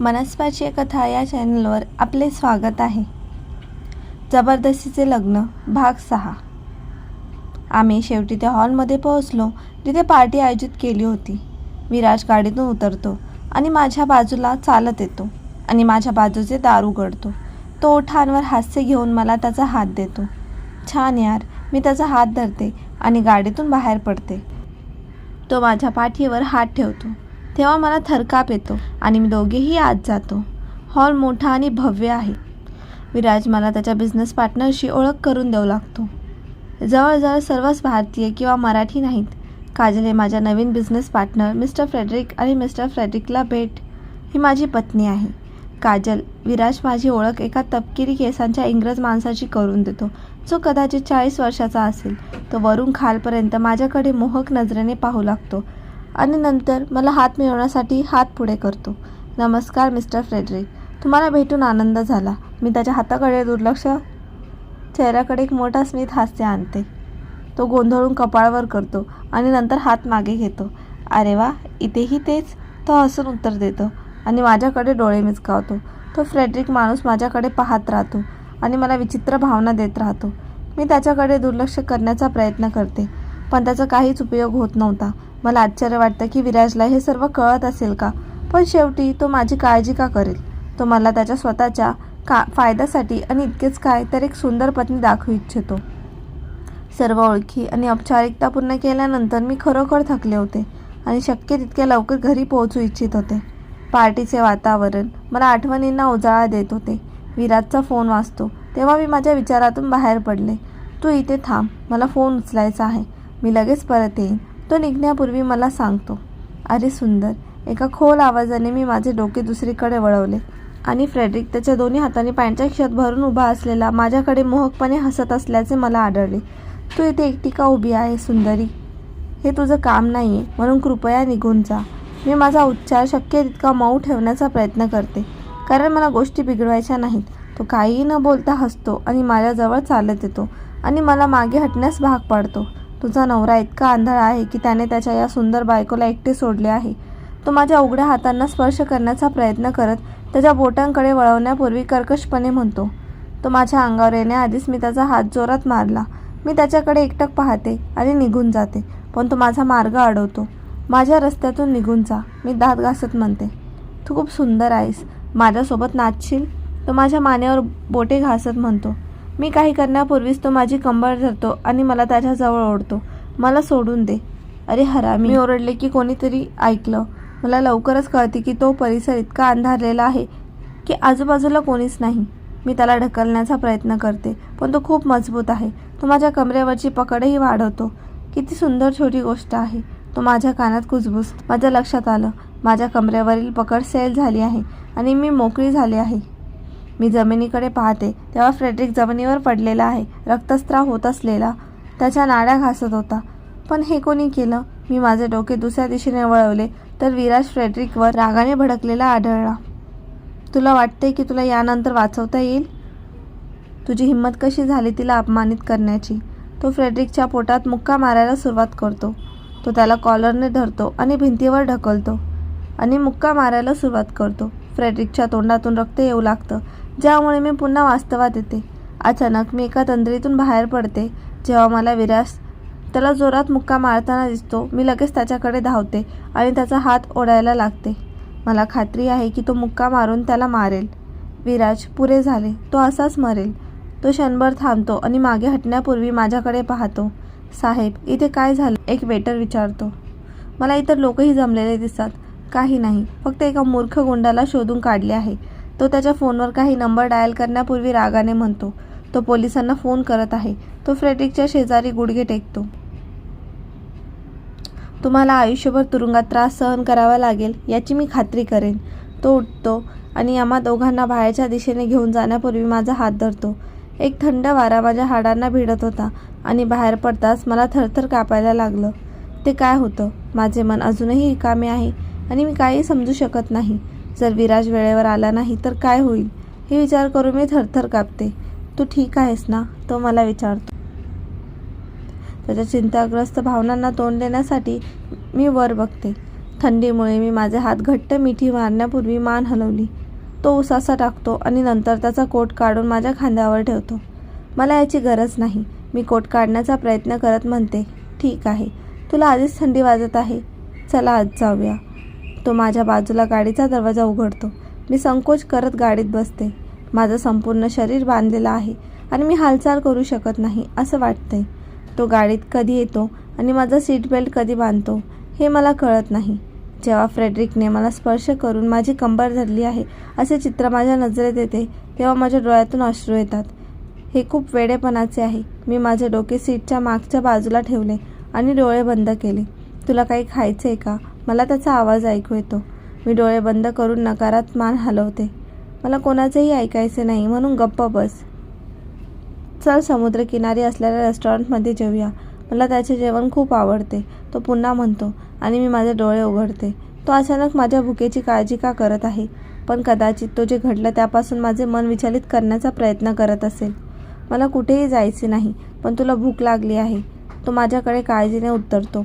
मनस्पाची कथा या चॅनलवर आपले स्वागत आहे. जबरदस्तीचे लग्न भाग सहा. आम्ही शेवटी त्या हॉलमध्ये पोहोचलो जिथे पार्टी आयोजित केली होती. विराज गाडीतून उतरतो आणि माझ्या बाजूला चालत येतो आणि माझ्या बाजूचे दार उघडतो. तो ओठांवर हास्य घेऊन मला त्याचा हात देतो. छान यार मी त्याचा हात धरते आणि गाडीतून बाहेर पडते. तो माझ्या पाठीवर हात ठेवतो. तेव्हा मला थरकाप येतो आणि मी दोघेही आत जातो. हॉल मोठा आणि भव्य आहे. विराज मला त्याच्या बिझनेस पार्टनरशी ओळख करून देऊ लागतो. जवळजवळ सर्वच भारतीय किंवा मराठी नाहीत. काजल हे माझ्या नवीन बिझनेस पार्टनर मिस्टर फ्रेडरिक आणि मिस्टर फ्रेडरिकला भेट. ही माझी पत्नी आहे. काजल विराज माझी ओळख एका तपकिरी केसांच्या इंग्रज माणसाची करून देतो. जो कदाचित चाळीस वर्षाचा असेल. तो वरून खालपर्यंत माझ्याकडे मोहक नजरेने पाहू लागतो. आणि नंतर मला हात मिळवण्यासाठी हात पुढे करतो. नमस्कार मिस्टर फ्रेडरिक. तुम्हाला भेटून आनंद झाला. मी त्याच्या हाताकडे दुर्लक्ष चेहऱ्याकडे एक मोठा स्मित हास्य आणते. तो गोंधळून कपाळावर करतो आणि नंतर हात मागे घेतो. अरे वा इथेही तेच? तो हसून उत्तर देतो आणि माझ्याकडे डोळे मिचकावतो. तो फ्रेडरिक माणूस माझ्याकडे पाहत राहतो आणि मला विचित्र भावना देत राहतो. मी त्याच्याकडे दुर्लक्ष करण्याचा प्रयत्न करते. पण त्याचा काहीच उपयोग होत नव्हता. मला आश्चर्य वाटतं की विराजला हे सर्व कळत असेल का? पण शेवटी तो माझी काळजी का करेल? तो मला त्याच्या स्वतःच्या का फायद्यासाठी आणि इतकेच काय तर एक सुंदर पत्नी दाखवू इच्छितो. सर्व ओळखी आणि औपचारिकता पूर्ण केल्यानंतर मी खरोखर थकले होते आणि शक्य तितक्या लवकर घरी पोहोचू इच्छित होते. पार्टीचे वातावरण मला आठवणींना उजाळा देत होते. विराजचा फोन वाचतो तेव्हा मी माझ्या विचारातून बाहेर पडले. तू इथे थांब. मला फोन उचलायचा आहे. मी लगेच परत येईन. तो निघण्यापूर्वी मला सांगतो. अरे सुंदर एका खोल आवाजाने मी माझे डोके दुसरीकडे वळवले आणि फ्रेडरिक त्याच्या दोन्ही हातांनी पॅन्टच्या क्षत भरून उभा असलेला माझ्याकडे मोहकपणे हसत असल्याचे मला आढळले. तू इथे एकटी का उभी आहे सुंदरी. हे तुझं काम नाही आहे म्हणून कृपया निघून जा. मी माझा उच्चार शक्य तितका मऊ ठेवण्याचा प्रयत्न करते. कारण मला गोष्टी बिघडवायच्या नाहीत. तो काहीही न बोलता हसतो आणि माझ्याजवळ चालत येतो आणि मला मागे हटण्यास भाग पाडतो. तुझा नवरा इतका आंधळा आहे की त्याने त्याच्या या सुंदर बायकोला एकटे सोडले आहे. तो माझ्या उघड्या हातांना स्पर्श करण्याचा प्रयत्न करत त्याच्या बोटांकडे वळवण्यापूर्वी कर्कशपणे म्हणतो तो माझ्या अंगावर येण्याआधीच मी त्याचा हात जोरात मारला. मी त्याच्याकडे एकटक पाहते आणि निघून जाते पण तो माझा मार्ग अडवतो. माझ्या रस्त्यातून निघून जा मी दात घासत म्हणते. तू खूप सुंदर आहेस. माझ्यासोबत नाचशील? तो माझ्या मानेवर बोटे घासत म्हणतो. मी काही करण्यापूर्वीच तो माझी कंबर धरतो आणि मला त्याच्याजवळ ओढतो. मला सोडून दे. अरे हरा मी ओरडले की कोणीतरी ऐकलं. मला लवकरच कळते की तो परिसर इतका अंधारलेला आहे की आजूबाजूला कोणीच नाही. मी त्याला ढकलण्याचा प्रयत्न करते पण तो खूप मजबूत आहे. तो माझ्या कमरेवरची पकडही वाढवतो. किती सुंदर छोटी गोष्ट आहे. तो माझ्या कानात कुजबूज माझ्या लक्षात आलं माझ्या कमरेवरील पकड सेल झाली आहे आणि मी मोकळी झाली आहे. मी जमिनीकडे पाहते तेव्हा फ्रेडरिक जमिनीवर पडलेला आहे रक्तस्त्राव होत असलेला. त्याच्या नाड्या घासत होता. पण हे कोणी केलं? मी माझे डोके दुसऱ्या दिशेने वळवले तर विराज फ्रेडरिकवर रागाने भडकलेला आढळला. तुला वाटते की तुला यानंतर वाचवता येईल? तुझी हिंमत कशी झाली तिला अपमानित करण्याची? तो फ्रेडरिकच्या पोटात मुक्का मारायला सुरुवात करतो. तो त्याला कॉलरने धरतो आणि भिंतीवर ढकलतो आणि मुक्का मारायला सुरुवात करतो. फ्रेडरिकच्या तोंडातून रक्त येऊ लागतं. ज्यामुळे मी पुन्हा वास्तवात येते. अचानक मी एका तंद्रीतून बाहेर पडते. जेव्हा मला विरास त्याला जोरात मुक्का मारताना दिसतो मी लगेच त्याच्याकडे धावते आणि त्याचा हात ओढायला लागते. मला खात्री आहे की तो मुक्का मारून त्याला मारेल. विराज पुरे झाले. तो असाच मरेल. तो क्षणभर थांबतो आणि मागे हटण्यापूर्वी माझ्याकडे पाहतो. साहेब इथे काय झालं? एक वेटर विचारतो. मला इतर लोकही जमलेले दिसतात. काही नाही. फक्त एका मूर्ख गुंडाला शोधून काढले आहे. तो त्याच्या फोनवर काही नंबर डायल करण्यापूर्वी रागाने म्हणतो तो पोलिसांना फोन करत आहे. तो फ्रेडरिकच्या शेजारी गुडघे टेकतो. तुम्हाला आयुष्यभर तुरुंगात त्रास सहन करावा लागेल याची मी खात्री करेन. तो उठतो आणि आम्हा दोघांना बाहेरच्या दिशेने घेऊन जाण्यापूर्वी माझा हात धरतो. एक थंड वारा माझ्या हाडांना भिडत होता आणि बाहेर पडताच मला थरथर कापायला लागलं. ते काय होतं? माझे मन अजूनही रिकामे आहे आणि मी काही समजू शकत नाही. जर विराज वेळेवर आला नाही तर काय होईल? हे विचार करून मी थरथर कापते. तू ठीक आहेस ना? तो मला विचारतो. त्याच्या चिंताग्रस्त भावनांना तोंड देण्यासाठी मी वर बघते. थंडीमुळे मी माझे हात घट्ट मिठी मारण्यापूर्वी मान हलवली. तो उसासा टाकतो आणि नंतर त्याचा कोट काढून माझ्या खांद्यावर ठेवतो. मला याची गरज नाही. मी कोट काढण्याचा प्रयत्न करत म्हणते. ठीक आहे. तुला आधीच थंडी वाजत आहे. चला आज जाऊया. तो माझ्या बाजूला गाडीचा दरवाजा उघडतो. मी संकोच करत गाडीत बसते. माझं संपूर्ण शरीर बांधलेलं आहे आणि मी हालचाल करू शकत नाही असं वाटतंय. तो गाडीत कधी येतो आणि माझा सीट बेल्ट कधी बांधतो हे मला कळत नाही. जेव्हा फ्रेडरिकने मला स्पर्श करून माझी कंबर धरली आहे असे चित्र माझ्या नजरेत येते तेव्हा माझ्या डोळ्यातून अश्रू येतात. हे खूप वेडेपणाचे आहे. मी माझे डोके सीटच्या मागच्या बाजूला ठेवले आणि डोळे बंद केले. तुला काही खायचं आहे का? मला त्याचा आवाज ऐकू येतो. मी डोळे बंद करून नकारात मान हलवते. मला कोणाचंही ऐकायचे नाही म्हणून गप्प बस. चल समुद्रकिनारी असलेल्या रेस्टॉरंटमध्ये जेऊया. मला त्याचे जेवण खूप आवडते तो पुन्हा म्हणतो आणि मी माझे डोळे उघडते. तो अचानक माझ्या भुकेची काळजी का करत आहे? पण कदाचित तो जे घडलं त्यापासून माझे मन विचलित करण्याचा प्रयत्न करत असेल. मला कुठेही जायचे नाही पण तुला भूक लागली आहे. तो माझ्याकडे काळजीने उत्तरतो.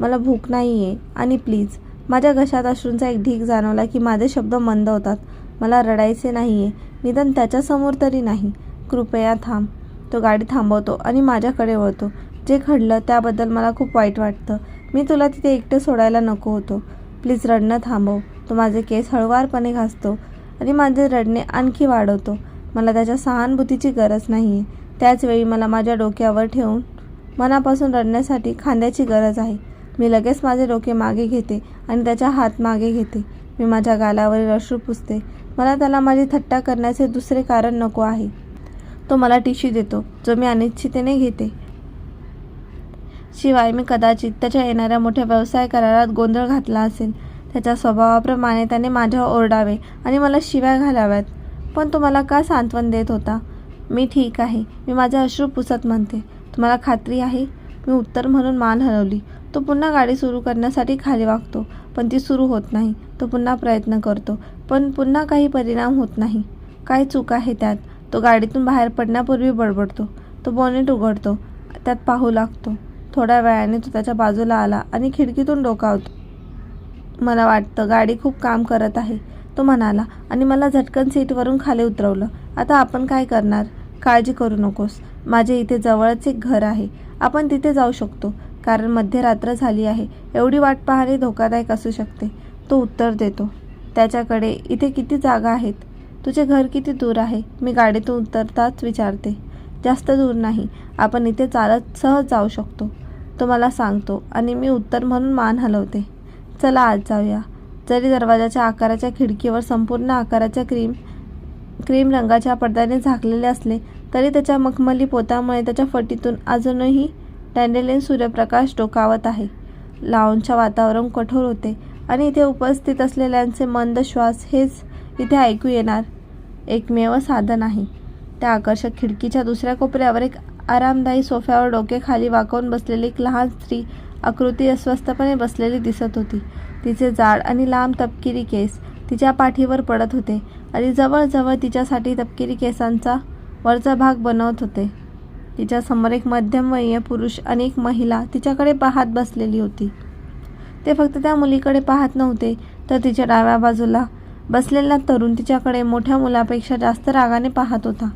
मला भूक नाही आहे आणि प्लीज माझ्या घशात अश्रूंचा एक ढीक जाणवला की माझे शब्द मंद होतात. मला रडायचे नाही आहे निदान त्याच्यासमोर तरी नाही. कृपया थांब. तो गाडी थांबवतो आणि माझ्याकडे वळतो. जे घडलं त्याबद्दल मला खूप वाईट वाटतं. मी तुला तिथे एकटे सोडायला नको होतो. प्लीज रडणं थांबव. तो माझे केस हळुवारपणे घासतो आणि माझे रडणे आणखी वाढवतो. मला त्याच्या सहानुभूतीची गरज नाही आहे त्याचवेळी मला माझ्या डोक्यावर ठेवून मनापासून रडण्यासाठी खांद्याची गरज आहे. मी लगेच माझे डोके मागे घेते आणि त्याच्या हात मागे घेते. मी माझ्या गालावरील अश्रू पुसते. मला त्याला माझी थट्टा करण्याचे दुसरे कारण नको आहे. तो मला टिश्यू देतो जो मी अनिश्चितेने घेते. शिवाय मी कदाचित त्याच्या येणाऱ्या मोठ्या व्यवसाय करारात गोंधळ घातला असेल. त्याच्या स्वभावाप्रमाणे त्याने माझ्यावर ओरडावे आणि मला शिव्या घालाव्यात. पण तो मला का सांत्वन देत होता? मी ठीक आहे. मी माझे अश्रू पुसत म्हणते. तुम्हाला खात्री आहे? मी उत्तर म्हणून मान हलवली. तो पुन्हा गाडी सुरू करण्यासाठी खाली वागतो पण ती सुरू होत नाही. तो पुन्हा प्रयत्न करतो पण पुन्हा काही परिणाम होत नाही. काय चूक आहे त्यात? तो गाडीतून बाहेर पडण्यापूर्वी बडबडतो. तो बॉनेट उघडतो. त्यात पाहू लागतो. थोड्या वेळाने तो त्याच्या बाजूला आला आणि खिडकीतून डोकावतो मला वाटतं गाडी खूप काम करत आहे तो म्हणाला. आणि मला झटकन सीटवरून खाली उतरवलं. आता आपण काय करणार? काळजी करू नकोस. माझे इथे जवळच एक घर आहे. आपण तिथे जाऊ शकतो. कारण मध्यरात्र झाली आहे. एवढी वाट पाहणे धोकादायक असू शकते. तो उत्तर देतो. त्याच्याकडे इथे किती जागा आहेत? तुझे घर किती दूर आहे? मी गाडीतून उतरताच विचारते. जास्त दूर नाही. आपण इथे चालत सहज जाऊ शकतो. तो मला सांगतो आणि मी उत्तर म्हणून मान हलवते. चला आज जाऊया. जरी दरवाजाच्या आकाराच्या खिडकीवर संपूर्ण आकाराच्या क्रीम क्रीम रंगाच्या पडद्याने झाकलेले असले तरी त्याच्या मखमली पोतामुळे त्याच्या फटीतून अजूनही डॅन्डेलिन सूर्यप्रकाश डोकावत आहे. लावूनच्या वातावरण कठोर होते आणि इथे उपस्थित असलेल्यांचे मंद श्वास हेच इथे ऐकू येणार. एकमेव साधन आहे. त्या आकर्षक खिडकीच्या दुसऱ्या कोपऱ्यावर एक आरामदायी सोफ्यावर डोके खाली वाकवून बसलेली एक लहान स्त्री आकृती अस्वस्थपणे बसलेली दिसत होती. तिचे जाड आणि लांब तपकिरी केस तिच्या पाठीवर पडत होते आणि जवळजवळ तिच्यासाठी तपकिरी केसांचा वरचा भाग बनवत होते. तिच्या समोर एक मध्यमवयीय पुरुष आणि एक महिला तिच्याकडे पाहत बसलेली होती. ते फक्त त्या मुलीकडे पाहत नव्हते तर तिच्या डाव्या बाजूला बसलेला तरुण तिच्याकडे मोठ्या मुलापेक्षा जास्त रागाने पाहत होता.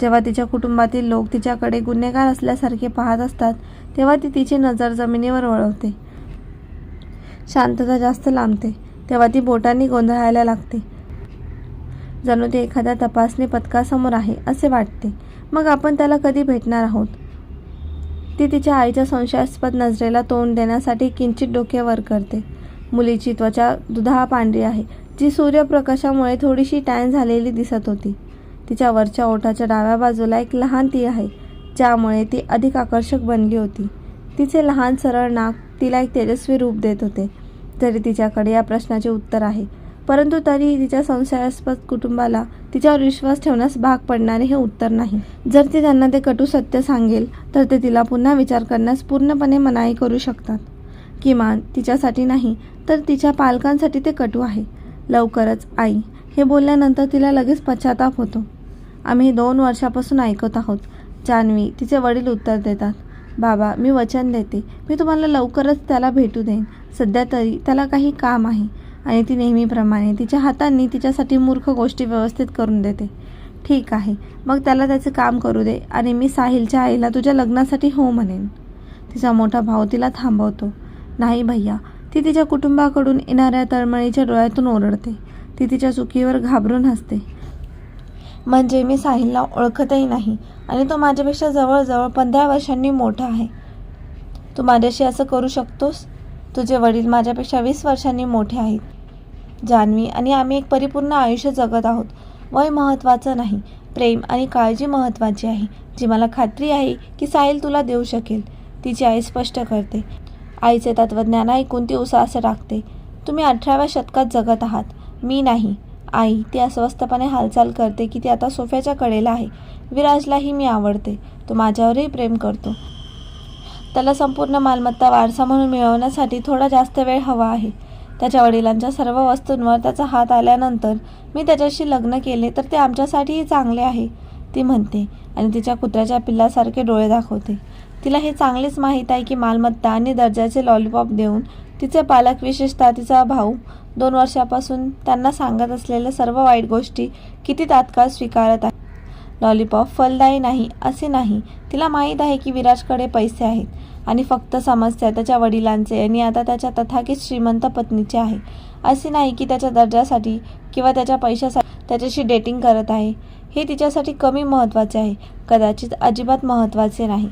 जेव्हा तिच्या कुटुंबातील लोक तिच्याकडे गुन्हेगार असल्यासारखे पाहत असतात तेव्हा ती तिची नजर जमिनीवर वळवते. शांतता जास्त लांबते तेव्हा ती बोटांनी गोंधळायला लागते. जणू ते एखाद्या तपासणी पथकासमोर आहे असे वाटते. मग आपण त्याला कधी भेटणार आहोत? ती तिच्या आईच्या संशयास्पद नजरेला तोंड देण्यासाठी किंचित डोके वर करते. मुलीची त्वचा दुधा पांढरी आहे जी सूर्यप्रकाशामुळे थोडीशी टॅन झालेली दिसत होती. तिच्या वरच्या ओठाच्या डाव्या बाजूला एक लहान ती आहे ज्यामुळे ती अधिक आकर्षक बनली होती. तिचे लहान सरळ नाक तिला एक तेजस्वी रूप देत होते. तरी तिच्याकडे या प्रश्नाचे उत्तर आहे. परंतु तरीही तिच्या संशयास्पद कुटुंबाला तिच्यावर विश्वास ठेवण्यास भाग पडणारे हे उत्तर नाही. जर ती त्यांना ते कटू सत्य सांगेल तर ते तिला पुन्हा विचार करण्यास पूर्णपणे मनाई करू शकतात. किमान तिच्यासाठी नाही तर तिच्या पालकांसाठी ते कटू आहे. लवकरच आई हे बोलल्यानंतर तिला लगेच पश्चाताप होतो. आम्ही दोन वर्षापासून ऐकत आहोत. जान्हवी तिचे वडील उत्तर देतात बाबा मी वचन देते. मी तुम्हाला लवकरच त्याला भेटू देईन. सध्या तरी त्याला काही काम आहे. आणि ती नेहमीप्रमाणे तिच्या हातांनी तिच्यासाठी मूर्ख गोष्टी व्यवस्थित करून देते. ठीक आहे मग त्याला त्याचं काम करू दे आणि मी साहिलच्या आईला तुझ्या लग्नासाठी हो म्हणेन. तिचा मोठा भाऊ तिला थांबवतो. नाही भैया ती तिच्या कुटुंबाकडून येणाऱ्या तळमळीच्या डोळ्यातून ओरडते. ती तिच्या चुकीवर घाबरून हसते. म्हणजे मी साहिलला ओळखतही नाही आणि तो माझ्यापेक्षा जवळजवळ पंधरा वर्षांनी मोठा आहे. तू माझ्याशी असं करू शकतोस? तुझे वडील माझ्यापेक्षा वीस वर्षांनी मोठे आहेत. जान्हवी आणि आम्ही एक परिपूर्ण आयुष्य जगत आहोत. वय महत्त्वाचं नाही. प्रेम आणि काळजी महत्त्वाची आहे. जी मला खात्री आहे की साहिल तुला देऊ शकेल तिची आई स्पष्ट करते. आईचे तत्त्वज्ञान ऐकून ती उसास टाकते तुम्ही अठराव्या शतकात जगत आहात. मी नाही. आई ती अस्वस्थपणे हालचाल करते की ती आता सोफ्याच्या कडेला आहे. विराजलाही मी आवडते. तो माझ्यावरही प्रेम करतो. त्याला संपूर्ण मालमत्ता वारसा म्हणून मिळवण्यासाठी थोडा जास्त वेळ हवा आहे. त्याच्या वडिलांच्या सर्व वस्तूंवर त्याचा हात आल्यानंतर मी त्याच्याशी लग्न केले तर ते आमच्यासाठीही चांगले आहे ती म्हणते आणि तिच्या कुत्र्याच्या पिल्लासारखे डोळे दाखवते. तिला हे चांगलेच माहीत आहे की मालमत्ता आणि दर्जाचे लॉलीपॉप देऊन तिचे पालक विशेषतः तिचा भाऊ दोन वर्षापासून त्यांना सांगत असलेल्या सर्व वाईट गोष्टी किती तात्काळ स्वीकारत आहे. लॉलीपॉप फलदायी नाही असे नाही. तिला माहीत आहे की विराजकडे पैसे आहेत आणि फक्त समस्या त्याच्या वडिलांचे आणि आता त्याच्या तथाकित श्रीमंत पत्नीचे आहे. असे नाही की त्याच्या दर्जासाठी किंवा त्याच्या पैशासाठी त्याच्याशी डेटिंग करत आहे. हे तिच्यासाठी कमी महत्त्वाचे आहे. कदाचित अजिबात महत्त्वाचे नाही.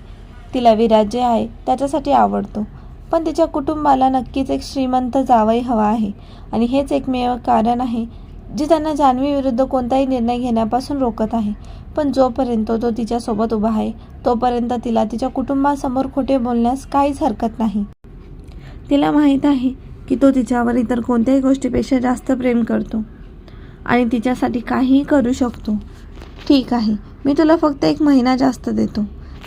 तिला विराज जे आहे त्याच्यासाठी आवडतो. पण तिच्या कुटुंबाला नक्कीच एक श्रीमंत जावई हवा आहे. आणि हेच एकमेव कारण आहे जी त्यांना जान्हवी विरुद्ध कोणताही निर्णय घेण्यापासून रोखत आहे. पण जोपर्यंत तो तिच्यासोबत उभा आहे तोपर्यंत तिला तिच्या कुटुंबासमोर खोटे बोलण्यास काहीच हरकत नाही. तिला माहीत आहे की तो तिच्यावर इतर कोणत्याही गोष्टीपेक्षा जास्त प्रेम करतो आणि तिच्यासाठी काहीही करू शकतो. ठीक आहे मी तुला फक्त एक महिना जास्त देतो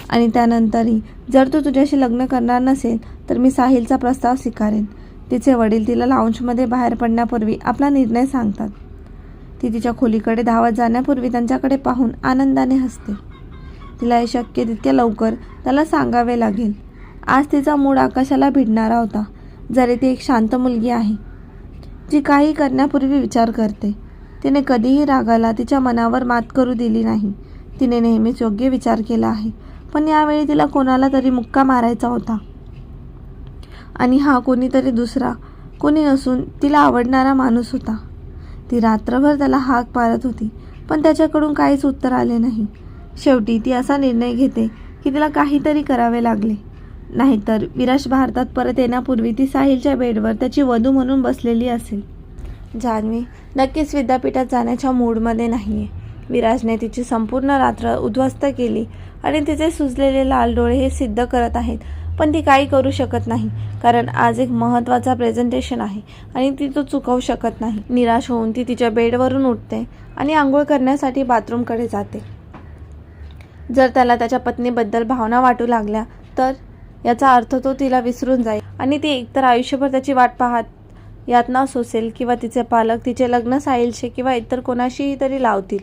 आणि त्यानंतरही जर तू तुझ्याशी लग्न करणार नसेल तर मी साहिलचा प्रस्ताव स्वीकारेन. तिचे वडील तिला लाऊंजमध्ये बाहेर पडण्यापूर्वी आपला निर्णय सांगतात. ती तिच्या खोलीकडे धावत जाण्यापूर्वी त्यांच्याकडे पाहून आनंदाने हसते. तिला हे शक्य तितक्या लवकर त्याला सांगावे लागेल. आज तिचा मूड आकाशाला भिडणारा होता. जरी ती एक शांत मुलगी आहे जी काही करण्यापूर्वी विचार करते. तिने कधीही रागाला तिच्या मनावर मात करू दिली नाही. तिने नेहमीच योग्य विचार केला आहे पण यावेळी तिला कोणाला तरी मुक्का मारायचा होता. आणि हा कोणीतरी दुसरा कोणी नसून तिला आवडणारा माणूस होता. ती रात्रभर त्याला हाक पाळत होती पण त्याच्याकडून काहीच उत्तर आले नाही. शेवटी ती असा निर्णय घेते की तिला काहीतरी करावे लागले. नाहीतर विराज भारतात परत येण्यापूर्वी ती साहिलच्या बेडवर त्याची वधू म्हणून बसलेली असेल. जान्हवी नक्कीच विद्यापीठात जाण्याच्या मूडमध्ये नाही आहे विराजने तिची संपूर्ण रात्र उद्ध्वस्त केली आणि तिचे सुजलेले लाल डोळे हे सिद्ध करत आहेत. पण ती काही करू शकत नाही. कारण आज एक महत्त्वाचा प्रेझेंटेशन आहे आणि ती तो चुकवू शकत नाही. निराश होऊन ती तिच्या बेडवरून उठते आणि आंघोळ करण्यासाठी बाथरूमकडे जाते. जर त्याला त्याच्या पत्नीबद्दल भावना वाटू लागल्या तर याचा अर्थ तो तिला विसरून जाईल आणि ती एकतर आयुष्यभर त्याची वाट पाहत यातना सोसेल किंवा तिचे पालक तिचे लग्न साहिलशे किंवा इतर कोणाशीही तरी लावतील.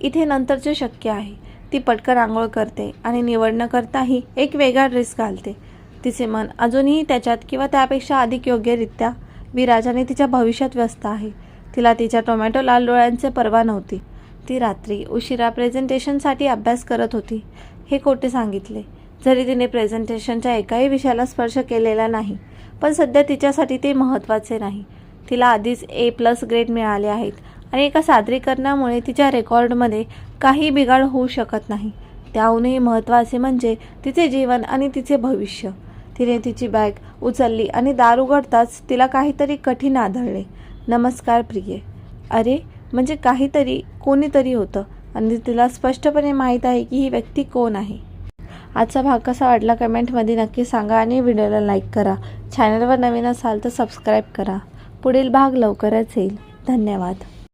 इथे नंतरचे शक्य आहे. ती पटकन आंघोळ करते आणि निवड न करताही एक वेगळा ड्रेस घालते. तिचे मन अजूनही त्याच्यात किंवा त्यापेक्षा अधिक योग्यरित्या विराजाने तिच्या भविष्यात व्यस्त आहे. तिला तिच्या टोमॅटो लाल डोळ्यांचे परवा नव्हती. ती रात्री उशिरा प्रेझेंटेशनसाठी अभ्यास करत होती. हे कोठे सांगितले. जरी तिने प्रेझेंटेशनच्या एकाही विषयाला स्पर्श केलेला नाही पण सध्या तिच्यासाठी ते महत्त्वाचे नाही. तिला आधीच ए प्लस ग्रेड मिळाले आहेत. आणि एका सादरीकरणामुळे तिच्या रेकॉर्डमध्ये काही बिघाड होऊ शकत नाही. त्याहूनही महत्त्वाचे म्हणजे तिचे जीवन आणि तिचे भविष्य. तिने तिची बॅग उचलली आणि दार उघडताच तिला काहीतरी कठीण आढळले. नमस्कार प्रिये. अरे म्हणजे काहीतरी कोणीतरी होतं आणि तिला स्पष्टपणे माहीत आहे की ही व्यक्ती कोण आहे. आजचा भाग कसा वाटला कमेंटमध्ये नक्की सांगा आणि व्हिडिओला लाईक करा. चॅनलवर नवीन असाल तर सबस्क्राईब करा. पुढील भाग लवकरच येईल. धन्यवाद.